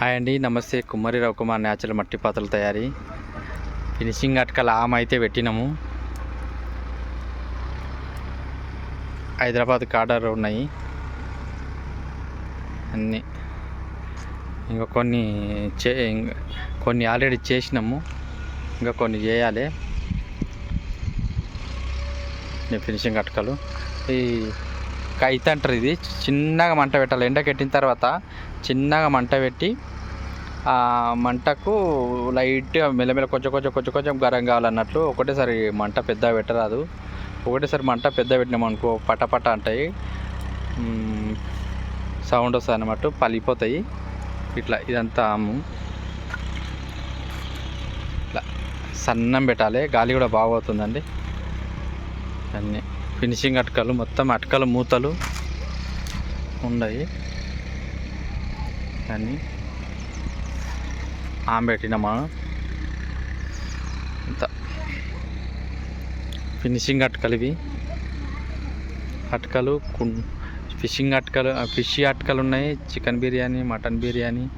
Hi అండి నమస్తే. కుమ్మరి రవికుమార్ న్యాచురల్ మట్టి పాత్రల తయారీ. ఫినిషింగ్ అటకల ఆమె అయితే పెట్టినాము. హైదరాబాద్ కార్డర్ ఉన్నాయి. అన్నీ. ఇంకా కొన్ని చే కొన్ని ఆల్రెడీ చేసినాము. ఇంకా కొన్ని చేయాలి. ఫినిషింగ్ అటకలు. ఈ కైత అంటారు ఇది. చిన్నగా మంట పెట్టాలి. ఎండకెట్టిన తర్వాత చిన్నగా మంట పెట్టి ఆ మంటకు లైట్గా మెల్లమెల్ల కొంచెం కొంచెం కొంచెం కొంచెం గరం కావాలన్నట్లు ఒకటేసారి మంట పెద్ద పెట్టరాదు. ఒకటేసారి మంట పెద్ద పెట్టినాం అనుకో అంటాయి. సౌండ్ వస్తుంది అన్నమాట. పలిపోతాయి ఇట్లా ఇదంతా ఇట్లా సన్నం పెట్టాలి. గాలి కూడా బాగోతుందండి అన్నీ. ఫినిషింగ్ అటకలు మొత్తం అటకల మూతలు ఉన్నాయి. అన్నీ ఆంబెట్టినమా ఇంత ఫినిషింగ్ అటకలు ఇవి. అటకలు ఫిషింగ్ అటకలు ఫిష్ అటకలు ఉన్నాయి. చికెన్ బిర్యానీ మటన్ బిర్యానీ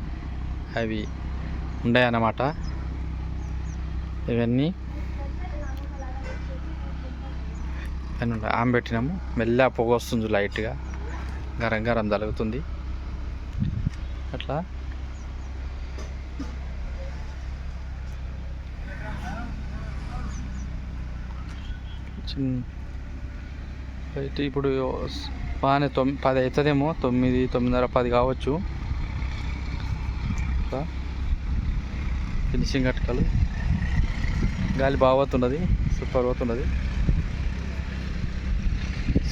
అవి ఉన్నాయి అన్నమాట ఇవన్నీ అని ఆమె పెట్టినాము. మెల్ల పొగ వస్తుంది లైట్గా. గరం గరం తలుగుతుంది. అట్లా. చిన్న అయితే ఇప్పుడు బాగానే తొమ్మిది పది అవుతుందేమో. తొమ్మిది తొమ్మిదిన్నర పది కావచ్చు. ఫినిషింగ్ అటకలు గాలి బాగా పోతున్నది. సూపర్ పోతున్నది.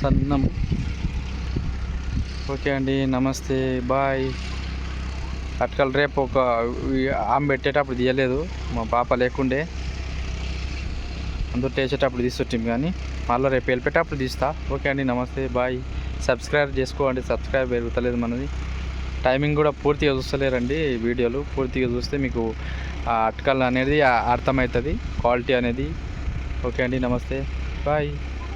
సన్నం. ఓకే అండి నమస్తే బాయ్. అటకలు రేపు ఒక ఆమె పెట్టేటప్పుడు తీయలేదు మా పాప లేకుండే. అందరూ వేసేటప్పుడు తీస్తుంటాం కానీ మళ్ళీ రేపు వెళ్ళిపెట్టేటప్పుడు తీస్తా. ఓకే అండి నమస్తే బాయ్. సబ్స్క్రైబ్ చేసుకోండి సబ్స్క్రైబ్ పెరుగుతలేదు మనది. టైమింగ్ కూడా పూర్తిగా చూస్తలేరండి వీడియోలు. పూర్తిగా చూస్తే మీకు ఆ అటకలు అనేది అర్థమవుతుంది క్వాలిటీ అనేది. ఓకే అండి నమస్తే బాయ్.